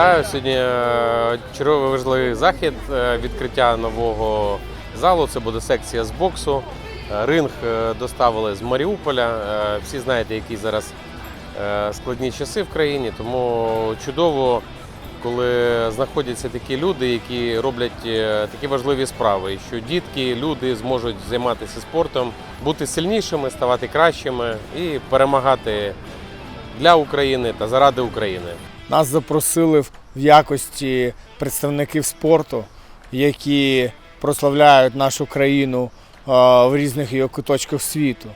Вітаю сьогодні. е, Черговий важливий захід е, відкриття нового залу. Це буде секція з боксу. Е, Ринг доставили з Маріуполя. Всі знаєте, які зараз складні часи в країні. Тому чудово, коли знаходяться такі люди, які роблять такі важливі справи, що дітки, люди зможуть займатися спортом, бути сильнішими, ставати кращими і перемагати для України та заради України. Нас запросили в в якості представників спорту, які прославляють нашу країну в різних її куточках світу.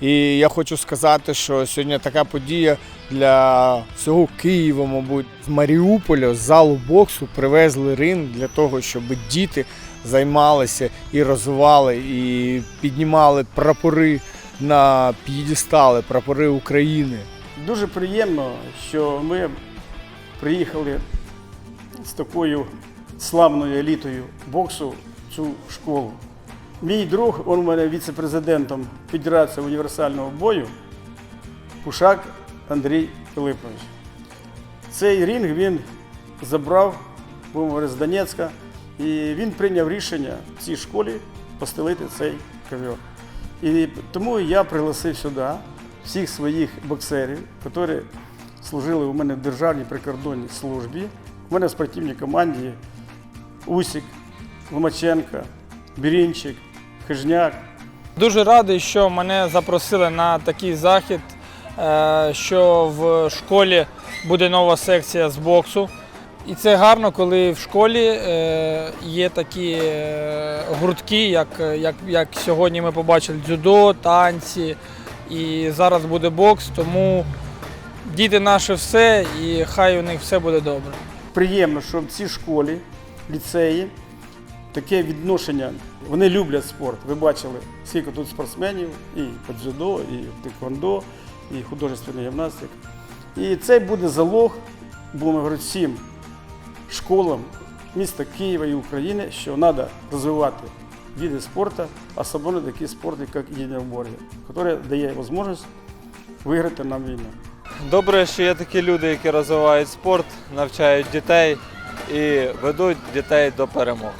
І я хочу сказати, що сьогодні така подія для всього Києва, мабуть, з Маріуполя, з залу боксу привезли ринг для того, щоб діти займалися і розвивали, і піднімали прапори на п'єдестали, прапори України. Дуже приємно, що ми приїхали з такою славною елітою боксу цю школу. Мій друг, він у мене віце-президентом Федерації універсального бою, Пушак Андрій Пилипович. Цей рінг він забрав, з Донецька, і він прийняв рішення в цій школі постелити цей ковер. І тому я пригласив сюди всіх своїх боксерів, які служили у мене в Державній прикордонній службі. У мене в спортивній команді Усік, Ломаченко, Бірінчик, Хижняк. Дуже радий, що мене запросили на такий захід, е, що в школі буде нова секція з боксу. І це гарно, коли в школі е, є такі е, гуртки, як, як, як сьогодні ми побачили дзюдо, танці. І зараз буде бокс, тому діти наші все, і хай у них все буде добре. Приємно, що в цій школі, ліцеї, таке відношення. Вони люблять спорт. Ви бачили, скільки тут спортсменів, і по дзюдо, і в теквондо, і художественна гімнастика. І це буде залог, будемо говорити, всім школам міста Києва і України, що треба розвивати види спорту, особливо такі спорти, як єдинобор'я, який дає можливість виграти нам війну. Добре, що є такі люди, які розвивають спорт, навчають дітей і ведуть дітей до перемог.